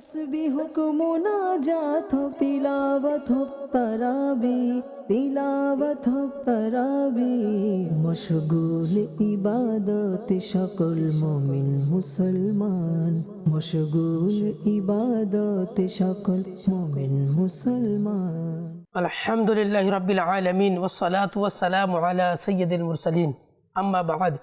তসবিহ হুকুম মুনাজাত হোক তিলাওয়াত হোক তারাবি তিলাওয়াত হোক তারাবি মশগুল ইবাদত সকল মুমিন মুসলমান মশগুল ইবাদত সকল মুমিন মুসলমান الحمد لله رب العالمين والصلاة والسلام على سيد المرسلين أما بعد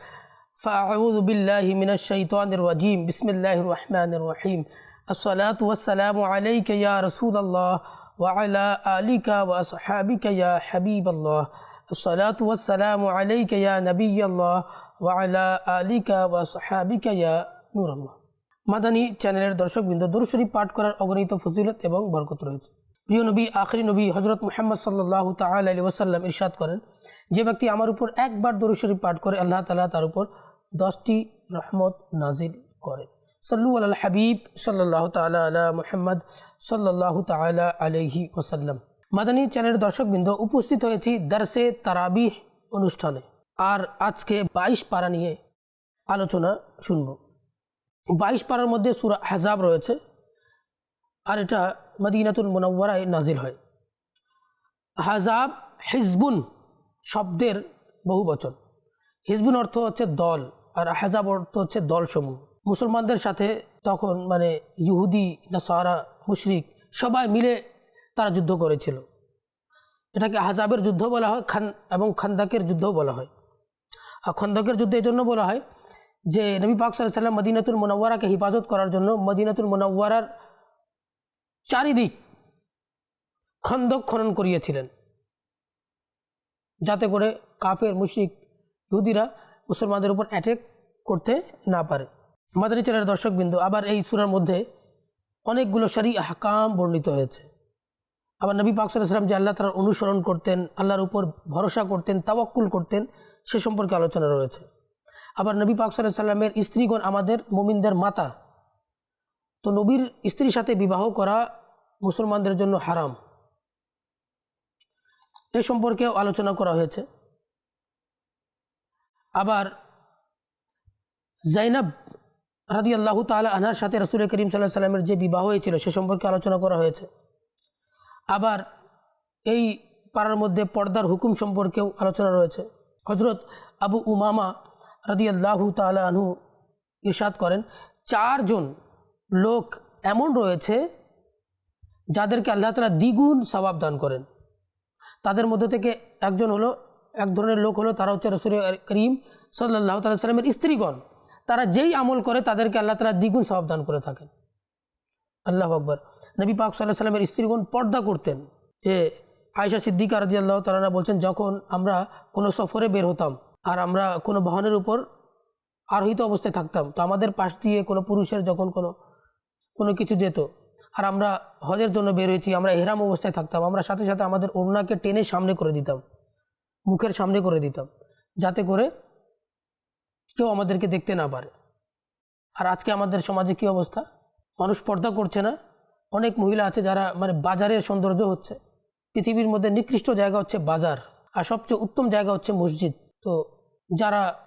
فأعوذ بالله من الشيطان الرجيم بسم الله الرحمن الرحيم الصلاة والسلام عليك يا رسول الله وعلى آلك وأصحابك يا حبيب الله الصلاة والسلام عليك يا نبي الله وعلى آلك وأصحابك يا نور الله মাদানী চ্যানেলের দর্শকবৃন্দ দরুশরীফ পাঠ করার অগণিত ফজিলত এবং বরকত রয়েছে প্রিয় নবী আখরি নবী হজরত মুহাম্মদ সাল্লাহ তাল আলী ওসাল্লাম ইরশাদ করেন যে ব্যক্তি আমার উপর একবার দরুশরীফ পাঠ করে আল্লাহ তালা তার উপর দশটি রহমত নাজিল করে সাল্লু আল হাবিব সাল্লাহ তালা আলা মুহাম্মদ সাল্লাহ তালা আলহি ওসাল্লাম মাদানী চ্যানেলের দর্শকবৃন্দ, উপস্থিত হয়েছি দারসে তারাবিহ অনুষ্ঠানে। আর আজকে বাইশ পারা নিয়ে আলোচনা শুনব। বাইশ পাড়ার মধ্যে সুরা হাজাব রয়েছে, আর এটা মদিনাতুল মুনাওয়ারায় নাজিল হয়। হাজাব হিজবুন শব্দের বহু বচন হিজবুন অর্থ হচ্ছে দল, আর হাজাব অর্থ হচ্ছে দলসমূহ। মুসলমানদের সাথে তখন মানে ইহুদি, নাসারা, মুশরিক সবাই মিলে তারা যুদ্ধ করেছিল। এটাকে হাজাবের যুদ্ধ বলা হয়, খান এবং খান্দাকের যুদ্ধও বলা হয়। আর খন্দকের যুদ্ধ এই জন্য বলা হয় যে, নবী পাক সাল্লাহ সাল্লাম মদিনাতুল মোনাওয়ারাকে হিফাজত করার জন্য মদিনাতুল মোনাওয়ারার চারিদিক খন্দক খনন করিয়েছিলেন। যাতে করে কাফের মুশিক ইহুদিরা মুসলমানদের উপর অ্যাটেক করতে না পারে। মাদানী চ্যানেলের দর্শকবৃন্দ, আবার এই সুরার মধ্যে অনেকগুলো সারি হাকাম বর্ণিত হয়েছে। আবার নবী পাক যে আল্লাহ তালার অনুসরণ করতেন, আল্লাহর উপর ভরসা করতেন, তাওয়াক্কুল করতেন, সে সম্পর্কে আলোচনা রয়েছে। আবার নবী পাক সাল্লাহ স্ত্রীগণ, আমাদের মোমিনদের মাতা। তো নবীর স্ত্রীর সাথে বিবাহ করা মুসলমানদের জন্য হারাম। এ সম্পর্কেও আলোচনা করা হয়েছে। আবার জাইনাব রাদি আল্লাহ তালা আনার সাথে রসুল করিম সাল্লাহ সাল্লামের যে বিবাহ হয়েছিল, সে সম্পর্কে আলোচনা করা হয়েছে। আবার এই পাড়ার মধ্যে পর্দার হুকুম সম্পর্কেও আলোচনা রয়েছে। হজরত আবু উমামা রাদি আল্লাহ তালা আনহু ইরশাদ করেন, চারজন লোক এমন রয়েছে যাদেরকে আল্লাহ তালা দ্বিগুণ সবাব দান করেন। তাদের মধ্যে থেকে একজন হলো, এক ধরনের লোক হলো, তারা হচ্ছে রসুল করিম সাল্লাহ সাল্লামের স্ত্রীগণ। তারা যেই আমল করে তাদেরকে আল্লাহ তালা দ্বিগুণ সাবধান করে থাকেন। আল্লাহ আকবর। নবী পাক সাল্লাহ সাল্লামের স্ত্রীগণ পর্দা করতেন যে আয়সা সিদ্দিক রাজি আল্লাহ তালা বলছেন, যখন আমরা কোনো সফরে বের হতাম আর আমরা কোনো বাহনের উপর আরোহিত অবস্থায় থাকতাম, তো আমাদের পাশ দিয়ে কোনো পুরুষের যখন কোনো কোনো কিছু যেত আর আমরা হজের জন্য বের হয়েছি, আমরা এহরাম অবস্থায় থাকতাম, আমরা সাথে সাথে আমাদের ওড়নাকে টেনে সামনে করে দিতাম, মুখের সামনে করে দিতাম, যাতে করে কেউ আমাদেরকে দেখতে না পারে। আর আজকে আমাদের সমাজে কী অবস্থা? মানুষ পর্দা করছে না? অনেক মহিলা আছে যারা মানে বাজারের সৌন্দর্য হচ্ছে। পৃথিবীর মধ্যে নিকৃষ্ট জায়গা হচ্ছে বাজার। আর সবচেয়ে উত্তম জায়গা হচ্ছে মসজিদ। তো যারা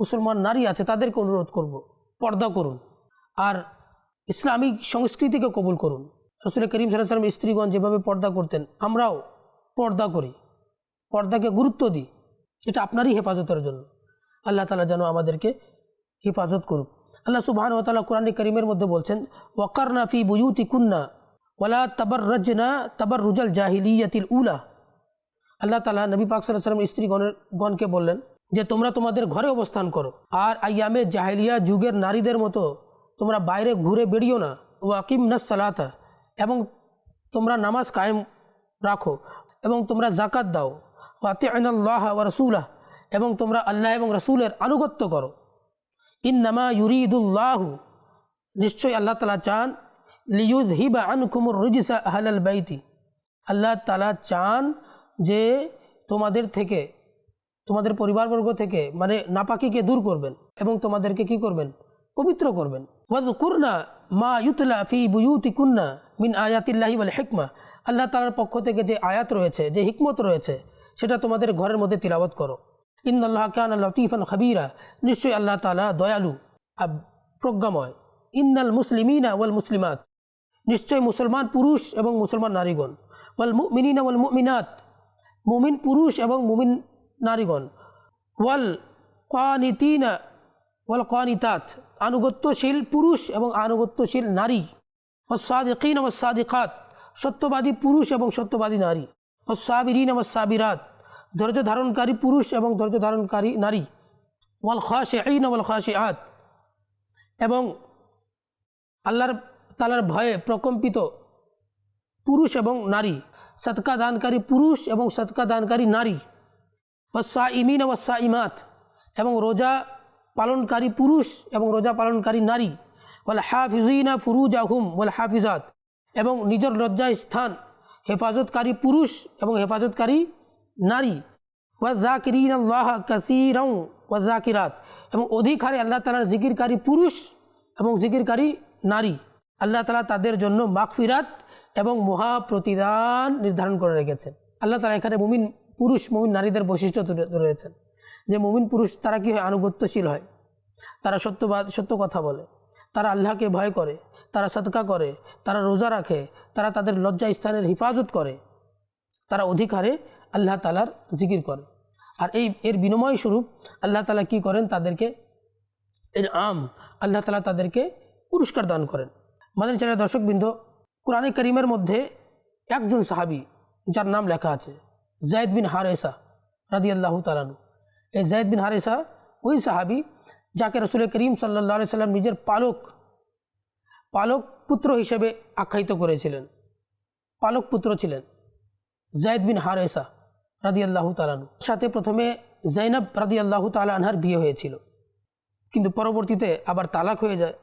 মুসলমান নারী আছে, তাদেরকে অনুরোধ করব, পর্দা করুন। আর ইসলামিক সংস্কৃতিকে কবুল করুন। রসুল করিম সাল্লাম স্ত্রীগণ যেভাবে পর্দা করতেন, আমরাও পর্দা করি। পর্দাকে গুরুত্ব দিই। এটা আপনারই হেফাজতের জন্য। আল্লাহ তালা যেন আমাদেরকে হেফাজত করুক। আল্লাহ সুবাহান তালা কোরআন করিমের মধ্যে বলছেন ওয়াকার নাফি বুয়ুতি কুন্না ওয়ালা তাবার রজনা তাবার রুজাল জাহিলিয়াতিল উলা। আল্লাহ তালা নবী পাক সাল্লাম স্ত্রীগণের গণকে বললেন যে, তোমরা তোমাদের ঘরে অবস্থান করো, আর আয়ামে জাহিলিয়া যুগের নারীদের মতো তোমরা বাইরে ঘুরে বেরিও না। ওয়াকিম নাস সালাতা এবং তোমরা নামাজ কায়েম রাখো এবং তোমরা জাকাত দাও। ওয়াতি আইনাল্লাহ ওয়া রসুলাহ। এবং তোমরা আল্লাহ এবং রসুলের আনুগত্য করো। ইন্নামা ইউরিদুল্লাহ, নিশ্চয়ই আল্লাহ তালা চান লিউদ হিবা আনকুমুর রুজিসা আহলাল বাইতি। আল্লাহ তালা চান যে তোমাদের থেকে, তোমাদের পরিবারবর্গ থেকে মানে নাপাকিকে দূর করবেন এবং তোমাদেরকে কি করবেন? পবিত্র করবেন। ওয়াজ কুরনা মা ইউতলা ফি বুয়ুতি কুন্না মিন আয়াতিল্লাহি ওয়াল হিকমা। আল্লাহ তালার পক্ষ থেকে যে আয়াত রয়েছে, যে হিকমত রয়েছে, সেটা তোমাদের ঘরের মধ্যে তিলাবত করো। ইন্দাল্লাহ কান লতিফান খাবিরা। নিশ্চয়ই আল্লাহ তালা দয়ালু আর প্রজ্ঞাময়। ইন্নাল মুসলিমিনা ওয়াল মুসলিমাত। নিশ্চয় মুসলমান পুরুষ এবং মুসলমান নারীগণ। ওয়াল মুমিনিনা ওয়াল মুমিনাত। মুমিন পুরুষ এবং মুমিন নারীগণ। ওয়াল কানিতিনা ওয়াল কানিতাত। আনুগত্যশীল পুরুষ এবং আনুগত্যশীল নারী। ওসাদিকিন ওসাদিকাত সত্যবাদী পুরুষ এবং সত্যবাদী নারী। ওসাবিরিন ওসাবিরাত ধৈর্য ধারণকারী পুরুষ এবং ধৈর্য ধারণকারী নারী। ওয়াল খাশিঈন ওয়াল খাশে আত এবং আল্লাহর তালার ভয়ে প্রকম্পিত পুরুষ এবং নারী। সৎকা দানকারী পুরুষ এবং সৎকা দানকারী নারী। ওয়াসা ইমিন ওয়াসা ইমাত এবং রোজা পালনকারী পুরুষ এবং রোজা পালনকারী নারী। ওয়াল হাফিজিনা ফুরুজ আহুম ওয়াল হাফিজাত এবং নিজের লজ্জায় স্থান হেফাজতকারী পুরুষ এবং হেফাজতকারী নারী। ওয়াজাকিরিন আল্লাহ কাসিরং ওয়াজাকিরাত এবং অধিক হারে আল্লাহ তালার জিকিরকারী পুরুষ এবং জিকিরকারী নারী। আল্লাহ তালা তাদের জন্য মাগফিরাত এবং মহা প্রতিদান নির্ধারণ করে রেখেছেন। আল্লাহ তালা এখানে মুমিন পুরুষ, মুমিন নারীদের বৈশিষ্ট্য রয়েছেন যে মুমিন পুরুষ তারা কি হয়? আনুগত্যশীল হয়। তারা সত্যবাদ সত্য কথা বলে। তারা আল্লাহকে ভয় করে। তারা সৎকা করে। তারা রোজা রাখে। তারা তাদের লজ্জা স্থানের হেফাজত করে। তারা অধিক হারে আল্লাহ তালার জিকির করে। আর এই এর বিনিময় স্বরূপ আল্লাহ তালা কি করেন? তাদেরকে এর আম আল্লাহ তালা তাদেরকে পুরস্কার দান করেন। মাদানী চারের দর্শকবৃন্দ, কোরআনে করিমের মধ্যে একজন সাহাবি, যার নাম লেখা আছে, জায়দ বিন হারেসা রাদি আল্লাহ তালানু এই জায়দ বিন হারেসা ওই সাহাবি যাকে রসুল করিম সাল্লাহ সাল্লাম নিজের পালক পালক পুত্র হিসেবে আখ্যায়িত করেছিলেন। পালক পুত্র ছিলেন জায়দ বিন হারেসা। রাদি আল্লাহ তালানু সাথে প্রথমে জাইনাব রাদি আল্লাহ তালা আনহার বিয়ে হয়েছিল। কিন্তু পরবর্তীতে আবার তালাক হয়ে যায়।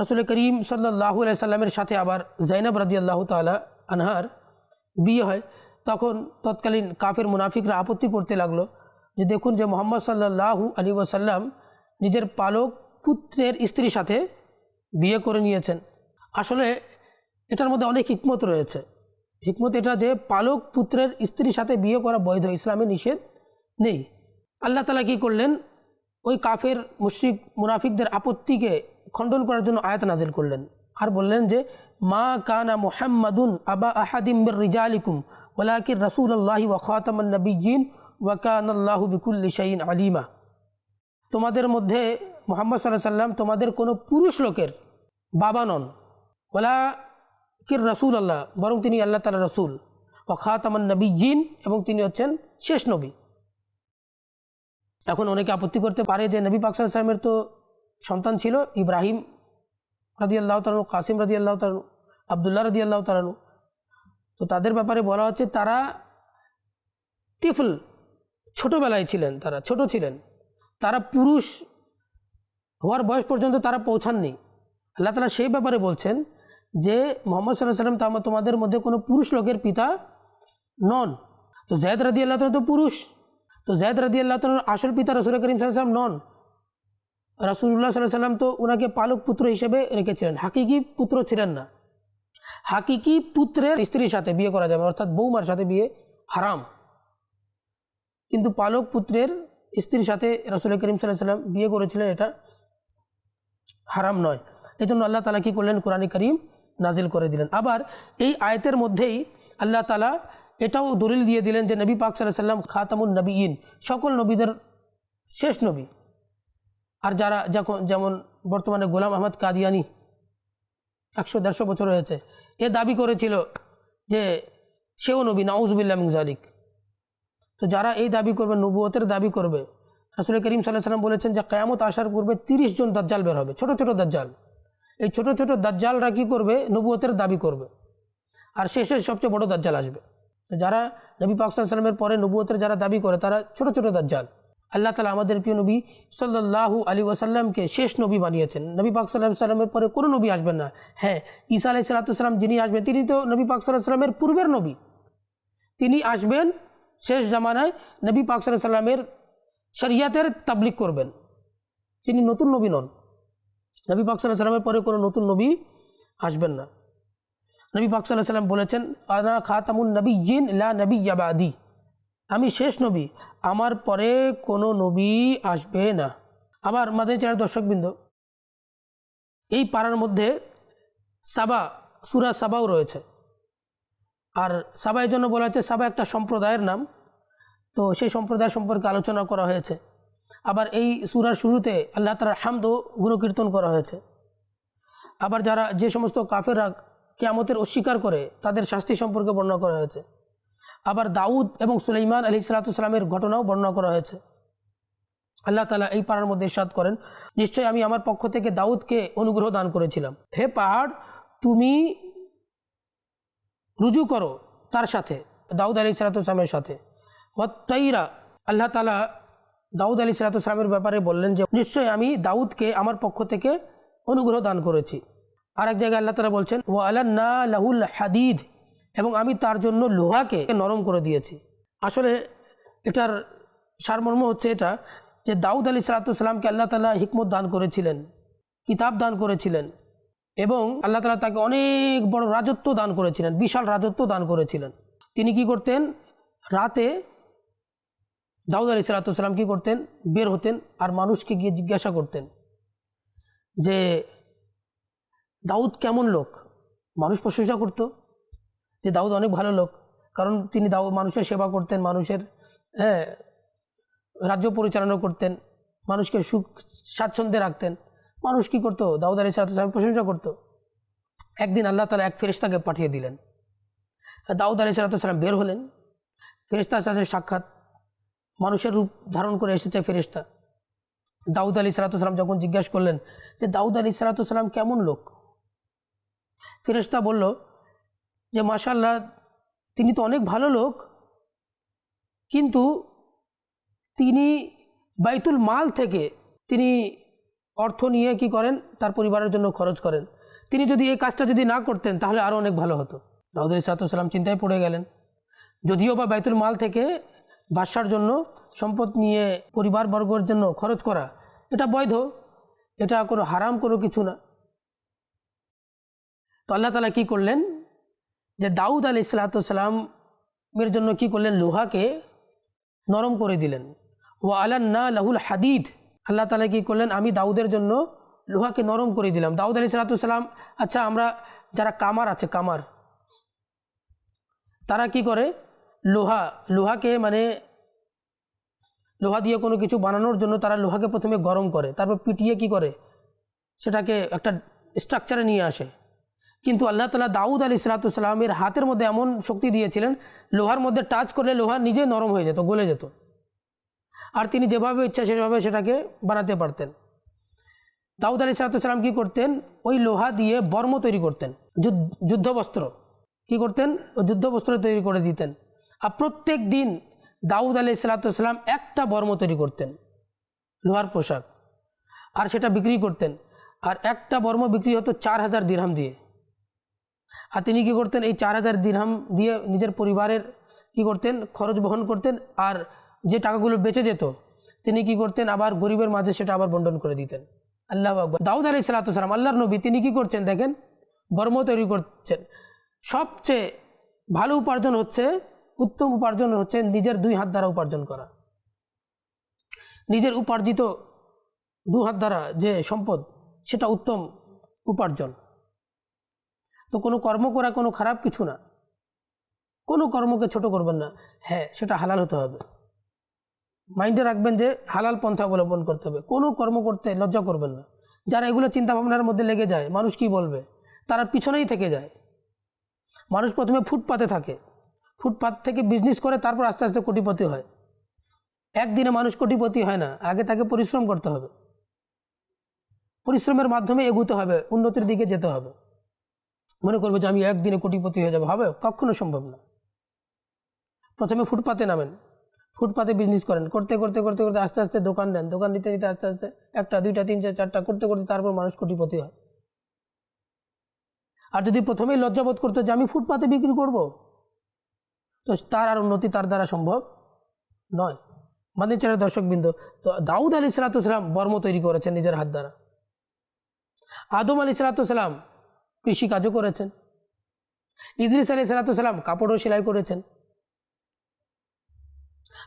রসুল করিম সাল্লাহ সাল্লামের সাথে আবার জাইনাব রাদি আল্লাহ তালা আনহার বিয়ে হয়। তখন তৎকালীন কাফের মুনাফিকরা আপত্তি করতে লাগল যে, দেখুন যে মোহাম্মদ সাল্লাহু আলী ওয়াসাল্লাম নিজের পালক পুত্রের স্ত্রীর সাথে বিয়ে করে নিয়েছেন। আসলে এটার মধ্যে অনেক হিকমত রয়েছে। হিকমত এটা যে পালক পুত্রের স্ত্রীর সাথে বিয়ে করা বৈধ, ইসলামে নিষেধ নেই। আল্লাহ তালা কী করলেন? ওই কাফের, মুশ্রিক, মুনাফিকদের আপত্তিকে খণ্ডন করার জন্য আয়াত নাজিল করলেন। আর বললেন যে, মা কানা মোহাম্মদুন আবা আহাদিম মির রিজালিকুম ওলাকির রসুল আল্লাহি ওয়া খাতামান নবীজিন ওয়াকান আল্লাহু বিকুল্লি শাইন আলিমা। তোমাদের মধ্যে মোহাম্মদ সাল্লাহ সাল্লাম তোমাদের কোনো পুরুষ লোকের বাবা নন। ওলা কির রসুল আল্লাহ, বরং তিনি আল্লাহ তালা রসুল। ও খাতামান নবী জিন এবং তিনি হচ্ছেন শেষ নবী। এখন অনেকে আপত্তি করতে পারে যে নবী পাক সাল্লামের তো সন্তান ছিল ইব্রাহিম রাদি আল্লাহ তালু কাসিম রাদি আল্লাহ তালু আবদুল্লাহ রাদি আল্লাহ তালু তো তাদের ব্যাপারে বলা হচ্ছে তারা টিফল ছোটোবেলায় ছিলেন তারা, ছোট ছিলেন। তারা পুরুষ হওয়ার বয়স পর্যন্ত তারা পৌঁছাননি। আল্লাহ তালা সেই ব্যাপারে বলছেন যে মোহাম্মদ সাল্লাম তো তোমাদের মধ্যে কোনো পুরুষ লোকের পিতা নন। তো জায়দ রাদি আল্লাহ তো পুরুষ। তো জায়দ রাদি আল্লাহ আসল পিতা রসুল করিম সাল্লাম নন। রাসুল্লাহ সাল্লাহ সাল্লাম তো ওনাকে পালক পুত্র হিসেবে রেখেছিলেন। হাকিকি পুত্র ছিলেন না। হাকিকি পুত্রের স্ত্রীর সাথে বিয়ে করা যাবে, অর্থাৎ বৌমার সাথে বিয়ে হারাম। কিন্তু পালক পুত্রের স্ত্রীর সাথে রসুল করিম সাল্লাহ সাল্লাম বিয়ে করেছিলেন, এটা হারাম নয়। এই জন্য আল্লাহ তালা কী করলেন? কোরআন করিম নাজিল করে দিলেন। আবার এই আয়তের মধ্যেই আল্লাহ তালা এটাও দলিল দিয়ে দিলেন যে নবী পাক সাল্লাহ সাল্লাম খাতামুল নবী ইন সকল নবীদের শেষ নবী। আর যারা যখন, যেমন বর্তমানে গোলাম আহমদ কাদিয়ানি একশো দেড়শো বছর হয়েছে, এ দাবি করেছিল যে সেও নবী নাউজবিল্লা মিংজালিক তো যারা এই দাবি করবে, নবুয়তের দাবি করবে, রাসুল করিম সাল্লাহ সাল্লাম বলেছেন যে কেয়ামত আসার পূর্বে তিরিশ জন দাজ্জাল বের হবে, ছোট ছোট দাজ্জাল। এই ছোট ছোট দাজ্জালরা কী করবে? নবুয়তের দাবি করবে। আর শেষে সবচেয়ে বড় দাজ্জাল আসবে। যারা নবী পাক সাল্লামের পরে নবুয়তের যারা দাবি করে, তারা ছোট ছোট দাজ্জাল। আল্লাহ তালা আমাদের প্রিয় নবী সাল্লাহু আলী ওয়াসাল্লামকে শেষ নবী বানিয়েছেন। নবী পাক সাল্লাহ সাল্লামের পরে কোনো নবী আসবেন না। হ্যাঁ ঈসা আলাই সাল্লাতুসাল্লাম যিনি আসবেন, তিনি তো নবী পাক সাল্লাহ সাল্লামের পূর্বের নবী। তিনি আসবেন, শেষ জামানায় নবী পাক সাল্লাহ সাল্লামের শরিয়াতের তাবলিক করবেন। তিনি নতুন নবী নন। নবী পাক সাল্লাহ সাল্লামের পরে কোনো নতুন নবী আসবেন না। নবী পাক সাল্লাহ সাল্লাম বলেছেন, আনা খাতামুন নবী জিন লা নবী ইয়াবাদি আমি শেষ নবী, আমার পরে কোনো নবী আসবে না। আমার মাদের চার দর্শকবৃন্দ, এই পাড়ার মধ্যে সাবা, সুরা সাবাও রয়েছে। আর সাবা এই জন্য বলা হয়েছে, সাবা একটা সম্প্রদায়ের নাম। তো সেই সম্প্রদায় সম্পর্কে আলোচনা করা হয়েছে। আবার এই সুরার শুরুতে আল্লাহ তালার হামদ ও গুণকীর্তন করা হয়েছে। আবার যারা যে সমস্ত কাফেররা কেয়ামতের অস্বীকার করে, তাদের শাস্তি সম্পর্কে বর্ণনা করা হয়েছে। আবার দাউদ এবং সুলাইমান আলি সালাতামের ঘটনাও বর্ণনা করা হয়েছে। আল্লাহ তালা এই পাড়ার মধ্যে ইরশাদ করেন, নিশ্চয়ই আমি আমার পক্ষ থেকে দাউদকে অনুগ্রহ দান করেছিলাম। হে পাহাড়, তুমি রুজু করো তার সাথে, দাউদ আলি সালাতামের সাথে। ও ওয়াত্তাইরা, আল্লাহ তালা দাউদ আলী সালাতামের ব্যাপারে বললেন যে, নিশ্চয়ই আমি দাউদকে আমার পক্ষ থেকে অনুগ্রহ দান করেছি। আর এক জায়গায় আল্লাহ তালা বলছেন ও আল্লাহ লাহুল হাদিদ, এবং আমি তার জন্য লোহাকে নরম করে দিয়েছি। আসলে এটার সারমর্ম হচ্ছে এটা যে, দাউদ আলী সালাতামকে আল্লাহ তালা হিকমত দান করেছিলেন, কিতাব দান করেছিলেন এবং আল্লাহ তালা তাকে অনেক বড় রাজত্ব দান করেছিলেন, বিশাল রাজত্ব দান করেছিলেন। তিনি কি করতেন? রাতে দাউদ আলী সালাতাম কী করতেন? বের হতেন আর মানুষকে গিয়ে জিজ্ঞাসা করতেন যে, দাউদ কেমন লোক? মানুষ প্রশংসা করতো যে, দাউদ অনেক ভালো লোক। কারণ তিনি দাউ, মানুষের সেবা করতেন, মানুষের হ্যাঁ রাজ্য পরিচালনা করতেন, মানুষকে সুখ, স্বাচ্ছন্দ্যে রাখতেন। মানুষ কী করতো? দাউদ আলী সালাতাম প্রশংসা করতো। একদিন আল্লাহ তালা এক ফেরিস্তাকে পাঠিয়ে দিলেন। দাউদ আলী সালাতাম বের হলেন। ফেরিস্তার সাথে সাক্ষাৎ মানুষের রূপ ধারণ করে এসেছে ফেরিস্তা দাউদ আলী সালাতাম যখন জিজ্ঞাসা করলেন যে, দাউদ আলী সালাতাম কেমন লোক? ফেরিস্তা বলল যে মাশাল্লাহ তিনি তো অনেক ভালো লোক, কিন্তু তিনি বাইতুল মাল থেকে তিনি অর্থ নিয়ে কি করেন? তার পরিবারের জন্য খরচ করেন। তিনি যদি এই কাজটা যদি না করতেন, তাহলে আরও অনেক ভালো হতো। দাউদ আলী সালাতাম চিন্তায় পড়ে গেলেন। যদিও বা বাইতুল মাল থেকে বাসার জন্য, সম্পদ নিয়ে পরিবারবর্গের জন্য খরচ করা, এটা বৈধ, এটা কোনো হারাম কোনো কিছু না। তো আল্লাহ তালা কী করলেন? যে দাউদ আলি সালাতামের জন্য কি করলেন? লোহাকে নরম করে দিলেন। ও আলান্না লাহুল হাদিদ। আল্লাহ তালা কী করলেন? আমি দাউদের জন্য লোহাকে নরম করে দিলাম। দাউদ আলি সালাতাম আচ্ছা আমরা যারা কামার আছে, কামার, তারা কি করে? লোহা, লোহাকে মানে লোহা দিয়ে কোনো কিছু বানানোর জন্য তারা লোহাকে প্রথমে গরম করে, তারপর পিটিয়ে কি করে? সেটাকে একটা স্ট্রাকচারে নিয়ে আসে। কিন্তু আল্লাহ তালা দাউদ আলী সালাতামের হাতের মধ্যে এমন শক্তি দিয়েছিলেন, লোহার মধ্যে টাচ করলে লোহা নিজে নরম হয়ে যেত, গলে যেত। আর তিনি যেভাবে ইচ্ছা সেভাবে সেটাকে বানাতে পারতেন। দাউদ আলী সালাতাম কী করতেন? ওই লোহা দিয়ে বর্ম তৈরি করতেন যুদ্ধবস্ত্র কী করতেন? যুদ্ধবস্ত্র তৈরি করে দিতেন। আর প্রত্যেক দিন দাউদ আলি সালাতাম একটা বর্ম তৈরি করতেন, লোহার পোশাক, আর সেটা বিক্রি করতেন। আর একটা বর্ম বিক্রি হতো চার হাজার দিরহাম দিয়ে। আর তিনি কী করতেন, এই চার হাজার দিরহাম দিয়ে নিজের পরিবারের কি করতেন, খরচ বহন করতেন, আর যে টাকাগুলো বেঁচে যেত, তিনি কি করতেন, আবার গরিবের মাঝে সেটা আবার বন্টন করে দিতেন। আল্লাহ আকবর। দাউদ আলি সালাতাম আল্লাহর নবী, তিনি কি করছেন দেখেন, বর্ম তৈরি করছেন। সবচেয়ে ভালো উপার্জন হচ্ছে উত্তম উপার্জন হচ্ছে নিজের দুই হাত দ্বারা উপার্জন করা। নিজের উপার্জিত দু হাত দ্বারা যে সম্পদ, সেটা উত্তম উপার্জন। তো কোনো কর্ম করা কোনো খারাপ কিছু না। কোনো কর্মকে ছোট করবেন না। হ্যাঁ সেটা হালাল হতে হবে। মাইন্ডে রাখবেন যে হালাল পন্থা অবলম্বন করতে হবে। কোনো কর্ম করতে লজ্জা করবেন না। যারা এগুলো চিন্তা ভাবনার মধ্যে লেগে যায়, মানুষ কি বলবে? তারা পিছনেই থেকে যায়। মানুষ প্রথমে ফুটপাতে থাকে। ফুটপাত থেকে বিজনেস করে, তারপর আস্তে আস্তে কোটিপতি হয়। একদিনে মানুষ কোটিপতি হয় না, আগে তাকে পরিশ্রম করতে হবে। পরিশ্রমের মাধ্যমে এগুতে হবে, উন্নতির দিকে যেতে হবে। মনে করব যে আমি একদিনে কোটিপতি হয়ে যাব, হবে? কখনো সম্ভব না। প্রথমে ফুটপাতে নামেন। ফুটপাতে বিজনেস করেন। করতে করতে করতে করতে আস্তে আস্তে দোকান দেন। দোকান দিতে দিতে আস্তে আস্তে একটা, দুইটা তিনটা চারটা করতে করতে তারপর মানুষ কোটিপতি হয়। আর যদি প্রথমেই লজ্জাবোধ করতো যে আমি ফুটপাতে বিক্রি করব তো তার আর উন্নতি তার দ্বারা সম্ভব নয়। মানে চারের দর্শকবৃন্দ তো দাউদ আলী সালাতাম বর্ম তৈরি করেছেন নিজের হাত দ্বারা। আদম আলী সালাতাম কৃষিকাজও করেছেন। ইদ্রিস আলী সালাতাম কাপড়ও সেলাই করেছেন।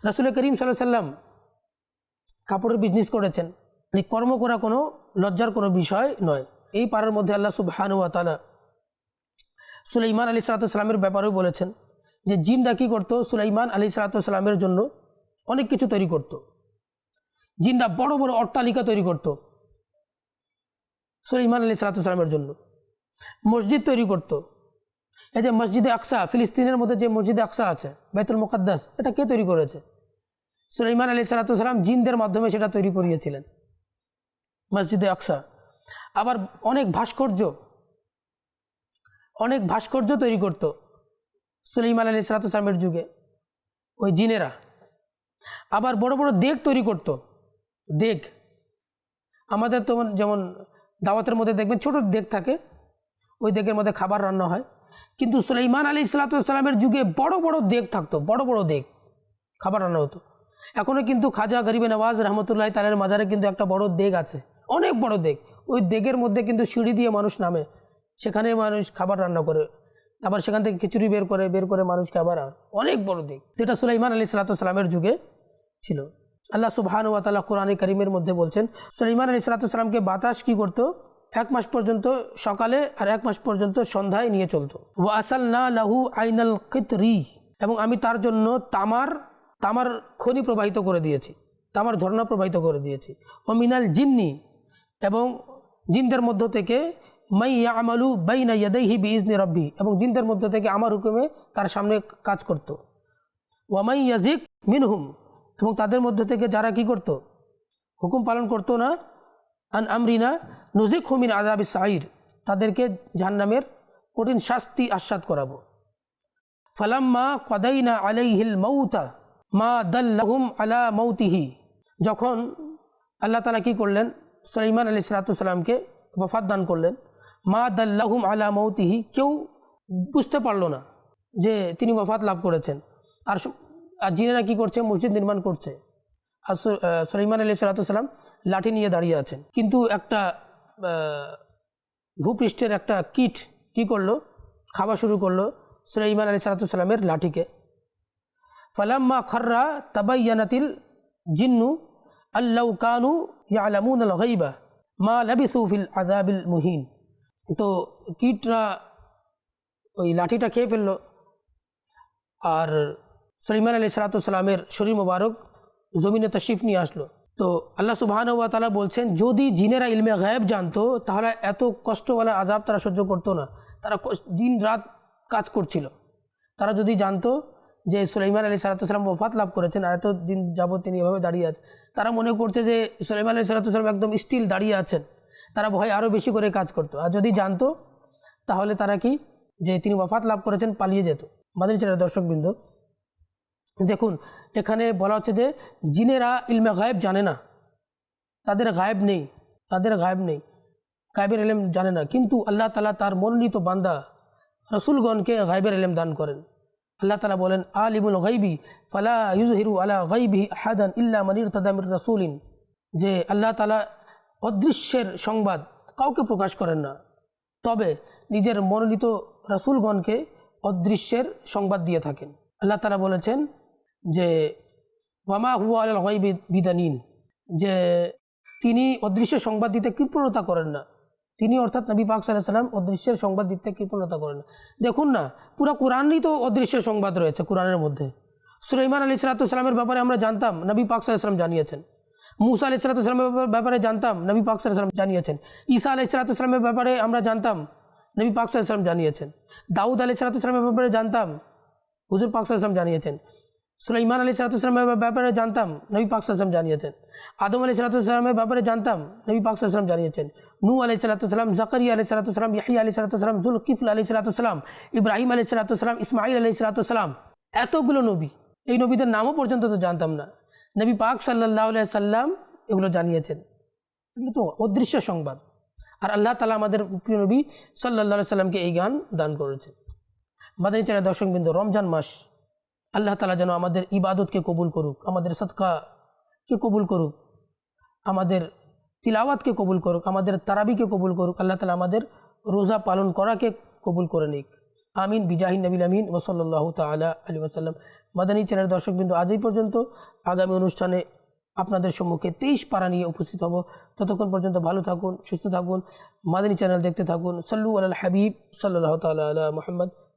রাসুল করিম সাল্লাহ সাল্লাম কাপড়ের বিজনেস করেছেন। এই কর্ম করা কোনো, লজ্জার কোনো বিষয় নয়। এই পাড়ার মধ্যে আল্লাহ সুবাহানুয়া তালা সুলাইমান আলী সালাতামের ব্যাপারেও বলেছেন। যে জিনরা কী করতো? সুলাইমান আলী সালাতামের জন্য অনেক কিছু তৈরি করত। জিনরা বড় বড় অট্টালিকা তৈরি করত সুলাইমান আলী সালাতামের জন্য। মসজিদ তৈরি করত। এই যে মসজিদে আকসা, ফিলিস্তিনের মধ্যে যে মসজিদে আকসা আছে বেতুল মুকদ্দাস, এটা কে তৈরি করেছে? সুলাইমান আলী সালাতাম জিনদের মাধ্যমে সেটা তৈরি করিয়েছিলেন। মসজিদে আকসা। আবার অনেক ভাস্কর্য অনেক ভাস্কর্য তৈরি করত। সুলাইমান আলী সালাতামের যুগে, ওই জিনেরা। আবার বড় বড় দেগ তৈরি করত। দেগ। আমাদের তো যেমন দাওয়াতের মধ্যে দেখবেন ছোট দেগ থাকে, ওই দেগের মধ্যে খাবার রান্না হয়। কিন্তু সুলাইমান আলী ইসলাতামের যুগে বড় বড় দেগ থাকতো, বড় বড় দেগ। খাবার রান্না হতো। এখনও কিন্তু খাজা গরিবে নওয়াজ রহমতুল্লাহ তালের মাজারে কিন্তু একটা বড় দেগ আছে, অনেক বড় দেগ। ওই দেগের মধ্যে কিন্তু সিঁড়ি দিয়ে মানুষ নামে, সেখানে মানুষ খাবার রান্না করে। আবার সেখান থেকে খিচুড়ি বের করে বের করে মানুষকে আবার অনেক বড় দিক। যেটা সুলাইমান আলী সালাতামের যুগে ছিল। আল্লাহ সুবহান ওয়া তাআলা কোরআনে করিমের মধ্যে বলছেন, সুলাইমান আলী সালাতামকে বাতাস কি করতো? এক মাস পর্যন্ত সকালে আর এক মাস পর্যন্ত সন্ধ্যায় নিয়ে চলতো। না লাহু আইনাল কিতরি এবং আমি তার জন্য তামার তামার খনি প্রবাহিত করে দিয়েছি। তামার ঝর্ণা প্রবাহিত করে দিয়েছি। ও মিনাল জিন্নি। এবং জিনদের মধ্য থেকে মাই আমালু বাইনা ইয়াদাইহি বিইজনি রব্বি, এবং জিনদের মধ্য থেকে আমার হুকুমে তার সামনে কাজ করত। ওয়ামাই ইয়াজিক মিনহুম, এবং তাদের মধ্য থেকে যারা কি করত? হুকুম পালন করতো না। আন আমরিনা নুজিক হুমিন আজাবি সাইর তাদেরকে জাহান্নামের কঠিন শাস্তি আস্বাদ করাবো। ফালাম্মা কদাইনা আলাইহিল মৌতা মা দাল্লাহুম আলা মৌতিহি যখন আল্লাহ তালা কী করলেন? সুলাইমান আলী সালাতামকে ওফাত দান করলেন। মা দাল্লাহুম আলা মৌতিহি কেউ বুঝতে পারল না যে তিনি ওফাত লাভ করেছেন। আর আর জিনেরা কী করছে? মসজিদ নির্মাণ করছে। আর সু- আহ, সুলাইমান আলী সালাতাম লাঠি নিয়ে দাঁড়িয়ে আছেন। কিন্তু একটা ভূপৃষ্ঠের একটা কিট কি করল? খাওয়া শুরু করল সুলাইমান আলী সালাতামের লাঠিকে। ফালাম্মা খর্রা তাবাইয়ানাতিল জিন্নু আল্লাউ কানু ইয়ালামুন আল গাইবা মা লাবিসু ফিল আজাবিল মুহিন। তো কীটরা ওই লাঠিটা খেয়ে ফেলল। আর সলিমান আলী সালাতামের শরীর মোবারক জমিনে তশরিফ নিয়ে আসলো। তো আল্লাহ সুবাহান ওয়া তালা বলছেন, যদি জিনেরা ইলমে গায়েব জানতো, তাহলে এত কষ্টওয়ালা আজাব তারা সহ্য করতো না। তারা দিন রাত কাজ করছিল। তারা যদি জানতো যে সুলাইমান আলী সালাতাম ওফাত লাভ করেছেন, আর এত দিন যাবত তিনি এভাবে দাঁড়িয়ে আছেন, তারা মনে করছে যে সুলাইমান আলী সালাতাম একদম স্টিল দাঁড়িয়ে আছেন। তারা ভয় আরও বেশি করে কাজ করতো। আর যদি জানতো, তাহলে তারা কি, যে তিনি ওফাত লাভ করেছেন, পালিয়ে যেত। মাদানী ছেলের দর্শকবৃন্দ। দেখুন, এখানে বলা হচ্ছে যে, জিনেরা ইলমে গায়েব জানে না। তাদের গায়েব নেই, তাদের গায়েব নেই। গায়েবের এলেম জানে না। কিন্তু আল্লাহ তালা তার মনোনীত বান্দা, রসুলগণকে গায়েবের এলেম দান করেন। আল্লাহ তালা বলেন, আলিমুল গাইবি ফালা ইউজহিরু আলা গাইবি হাদান ইল্লা মনির তাদামির রসুলিন। যে আল্লাহ তালা অদৃশ্যের সংবাদ কাউকে প্রকাশ করেন না। তবে নিজের মনোনীত রাসূলগণকে অদৃশ্যের সংবাদ দিয়ে থাকেন। আল্লাহ তালা বলেছেন যে, ওয়ামা হুয়া আল গাইবি বিদানিন যে তিনি অদৃশ্য সংবাদ দিতে কৃপণতা করেন না। তিনি অর্থাৎ নবী পাক সাল্লাহ সাল্লাম অদৃশ্যের সংবাদ দিতে কৃপণতা করেন না। দেখুন না, পুরো কোরআনই তো অদৃশ্যের সংবাদ রয়েছে কোরআনের মধ্যে। সুলাইমান আলী সালাতামের ব্যাপারে আমরা জানতাম, নবী পাক সাল্লাহ সাল্লাম জানিয়েছেন। মুসা আলি সালাতামের ব্যাপারে জানতাম নবী পাক সাল্লাম জানিয়েছেন ঈসা আলি সালাতামের ব্যাপারে আমরা জানতাম নবী পাক সাল্লাম জানিয়েছেন দাউদ আলি সালাতামের ব্যাপারে জানতাম হুজুর পাক সাল্লাম জানিয়েছেন সুলাইমান আলী সালাতামের ব্যাপারে জানতাম নবী পাক সাল্লাম জানিয়েছেন আদম আলী সালাতামের ব্যাপারে জানতাম নবী পাক সাল্লাম জানিয়েছেন নূ আলি সালাতাম জাকারিয়া আলি সালাতাম ইয়াহিয়া আলি সালাতাম জুলকিফল আলি সালাতাম ইব্রাহিম আলি সালাতাম ইসমাইল আলি সালাতাম এতগুলো নবী এই নবীদের নামও পর্যন্ত তো জানতাম না নবী পাক সাল্লাহ সাল্লাম এগুলো জানিয়েছেন। এগুলো তো অদৃশ্য সংবাদ। আর আল্লাহ তালা আমাদের প্রিয় নবী সাল্লাহ সাল্লামকে এই গান দান করেছেন। মাদানী চ্যানেল দর্শকবৃন্দ রমজান মাস, আল্লাহ তালা যেন আমাদের ইবাদতকে কবুল করুক, আমাদের সৎকাকে কবুল করুক, আমাদের তিলাওয়াতকে কবুল করুক, আমাদের তারাবিকে কবুল করুক, আল্লাহ তালা আমাদের রোজা পালন করাকে কবুল করে নিক। আমিন, বিজাহিন, নবীল আমিন ওসল্লাহ তালা আলী ওসাল্লাম মাদানী চ্যানেল দর্শকবৃন্দ, আজ এই পর্যন্ত। আগামী অনুষ্ঠানে আপনাদের সম্মুখে তেইশ পারা নিয়ে উপস্থিত হব। ততক্ষণ পর্যন্ত ভালো থাকুন, সুস্থ থাকুন, মাদানী চ্যানেল দেখতে থাকুন। সাল্লু আল হাবিব সাল্লাহ তাল আলা মোহাম্মদ।